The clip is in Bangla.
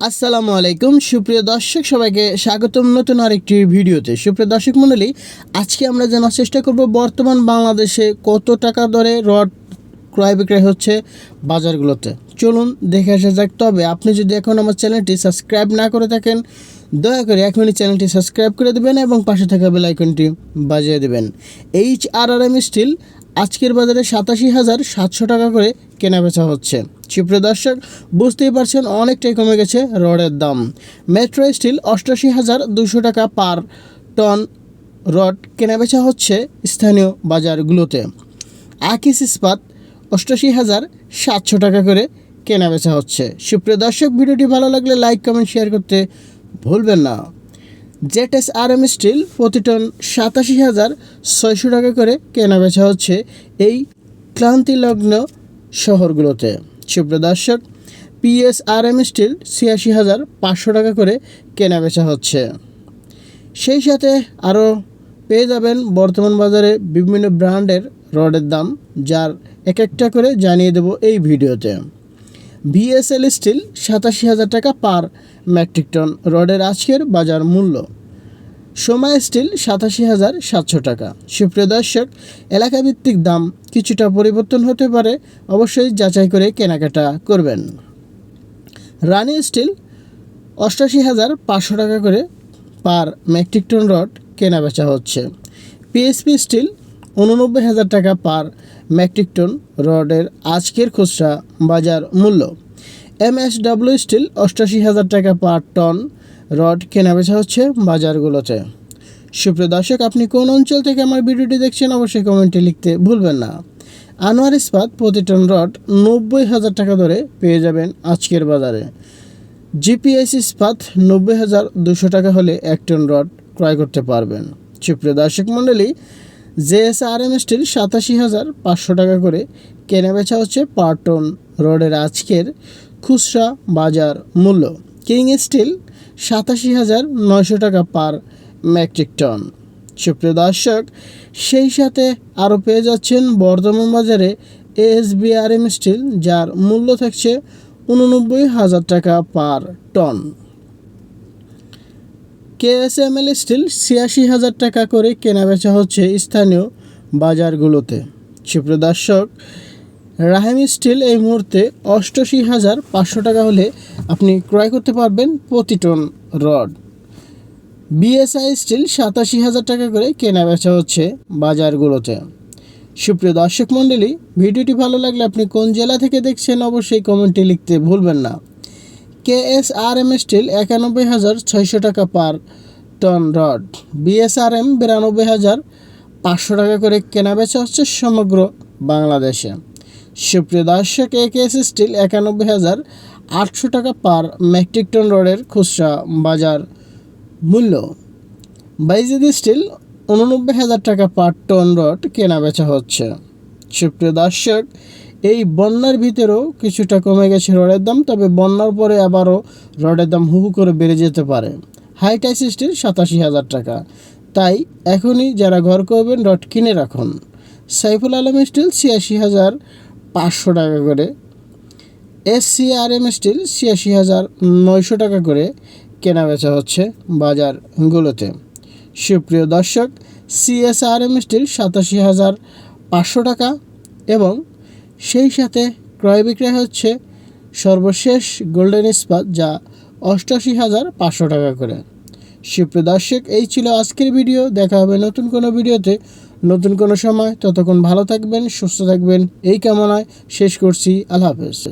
আসসালামু আলাইকুম। সুপ্রিয় দর্শক, সবাইকে স্বাগতম নতুন আরেকটি ভিডিওতে। সুপ্রিয় দর্শক মণ্ডলী, আজকে আমরা জানার চেষ্টা করব বর্তমান বাংলাদেশে কত টাকা দরে রড ক্রয় বিক্রয় হচ্ছে বাজারগুলোতে। চলুন দেখে আসা যাক। তবে আপনি যদি এখন আমার চ্যানেলটি সাবস্ক্রাইব না করে থাকেন, দয়া করে এখনই চ্যানেলটি সাবস্ক্রাইব করে দেবেন এবং পাশে থাকা বেল আইকনটি বাজিয়ে দেবেন। H R R M steel আজকের বাজারে সাতাশি হাজার সাতশো টাকা করে কেনা বেচা হচ্ছে। সুপ্রিয় দর্শক, বুঝতেই পারছেন অনেকটাই কমে গেছে রডের দাম। মেট্রো স্টিল অষ্টাশি হাজার দুশো টাকা পার টন রড কেনাবেচা হচ্ছে স্থানীয় বাজারগুলোতে। আকিস ইস্পাত অষ্টাশি হাজার সাতশো টাকা করে কেনাবেচা হচ্ছে। সুপ্রিয় দর্শক, ভিডিওটি ভালো লাগলে লাইক, কমেন্ট, শেয়ার করতে ভুলবেন না। Z S R M steel প্রতি টন সাতাশি হাজার ছয়শো টাকা করে কেনাবেচা হচ্ছে এই ক্লান্তিলগ্ন শহরগুলোতে। সুপ্রিয় দর্শক পিএস আর এম স্টিল ছিয়াশি হাজার পাঁচশো টাকা করে কেনাবেচা হচ্ছে। সেই সাথে আরও পেয়ে যাবেন বর্তমান বাজারে বিভিন্ন ব্র্যান্ডের রডের দাম, যার এক একটা করে জানিয়ে দেব এই ভিডিওতে। ভিএসএল স্টিল সাতাশি হাজার টাকা পার মেট্রিক টন রডের আজকের বাজার মূল্য। সময় স্টিল সাতাশি হাজার সাতশো টাকা। সুপ্রিয় দর্শক, এলাকাভিত্তিক দাম কিছুটা পরিবর্তন হতে পারে, অবশ্যই যাচাই করে কেনাকাটা করবেন। রানি স্টিল অষ্টাশি হাজার পাঁচশো টাকা করে পার মেট্রিক টন রড কেনা বেচা হচ্ছে। পিএসপি স্টিল উননব্বই হাজার টাকা পার মেট্রিক টন রডের আজকের খুচরা বাজার মূল্য। এম এস ডাব্লিউ স্টিল অষ্টাশি হাজার টাকা পার টন রড কেনা বেচা হচ্ছে বাজারগুলোতে। সুপ্রিয় দর্শক, আপনি কোন অঞ্চল থেকে আমার ভিডিওটি দেখছেন অবশ্যই কমেন্টে লিখতে ভুলবেন না। আনোয়ার ইস্পাত প্রতি টন রড নব্বই হাজার টাকা ধরে পেয়ে যাবেন আজকের বাজারে। জিপিএস ইস্পাত নব্বই হাজার দুশো টাকা হলে এক টন রড ক্রয় করতে পারবেন। সুপ্রিয় দর্শক মণ্ডলী জেএস আর এম স্টিল সাতাশি হাজার পাঁচশো টাকা করে কেনা বেচা হচ্ছে পার টন রডের আজকের খুচরা বাজার মূল্য। কিং স্টিল সাতাশি হাজার নয়শো টাকা পার মেট্রিক টন। সুপ্রিয় দর্শক, সেই সাথে আরও পেয়ে যাচ্ছেন বর্তমান বাজারে এএসবিআরএম স্টিল, যার মূল্য থাকছে উননব্বই হাজার টাকা পার টন। কেএসএমএল স্টিল, ছিয়াশি হাজার টাকা করে কেনাবেচা হচ্ছে স্থানীয় বাজারগুলোতে। সুপ্রিয় দর্শক রাহেম স্টিল এই মুহূর্তে অষ্টআশি হাজার পাঁচশো টাকা হলে আপনি ক্রয় করতে পারবেন প্রতি টন রড। বিএসআই স্টিল সাতাশি হাজার টাকা করে কেনা বেচা হচ্ছে বাজারগুলোতে। সুপ্রিয় দর্শক মণ্ডলী, ভিডিওটি ভালো লাগলে আপনি কোন জেলা থেকে দেখছেন অবশ্যই কমেন্টে লিখতে ভুলবেন না। K S R M steel একানব্বই হাজার ছয়শো টাকা পার টন রড। বিএসআরএম বিরানব্বই হাজার পাঁচশো টাকা করে কেনা বেচা হচ্ছে সমগ্র বাংলাদেশে। সুপ্রিয় দর্শক এ কে এস স্টিল একানব্বই হাজার আটশো টাকা পার মেট্রিক টন রডের খুচরা বাজার মূল্য। বাইজিদি স্টিল উননব্বই হাজার টাকা পার টন রড কেনা বেচা হচ্ছে। সুপ্রিয় দর্শক, এই বন্যার ভিতরেও কিছুটা কমে গেছে রডের দাম, তবে বন্যার পরে আবারও রডের দাম হু করে বেড়ে যেতে পারে। হাইটাইস স্টিল সাতাশি হাজার টাকা। তাই এখনই যারা ঘর করবেন, রড কিনে রাখুন। সাইফুল আলম স্টিল ছিয়াশি হাজার পাঁচশো টাকা করে। S C R M steel ছিয়াশি হাজার নয়শো টাকা করে কেনা বেচা হচ্ছে বাজারগুলোতে। সুপ্রিয় দর্শক সিএসআরএম স্টিল সাতাশি হাজার পাঁচশো টাকা এবং সেই সাথে ক্রয় বিক্রয় হচ্ছে সর্বশেষ গোল্ডেন ইস্পাত যা অষ্টাশি হাজার পাঁচশো টাকা করে। সুপ্রিয় দর্শক, এই ছিল আজকের ভিডিও। দেখা হবে নতুন কোনো ভিডিওতে। নতুন কোনো সময়। ততক্ষণ ভালো থাকবেন, সুস্থ থাকবেন। এই কামনায় শেষ করছি। আল্লাহ হাফেজ।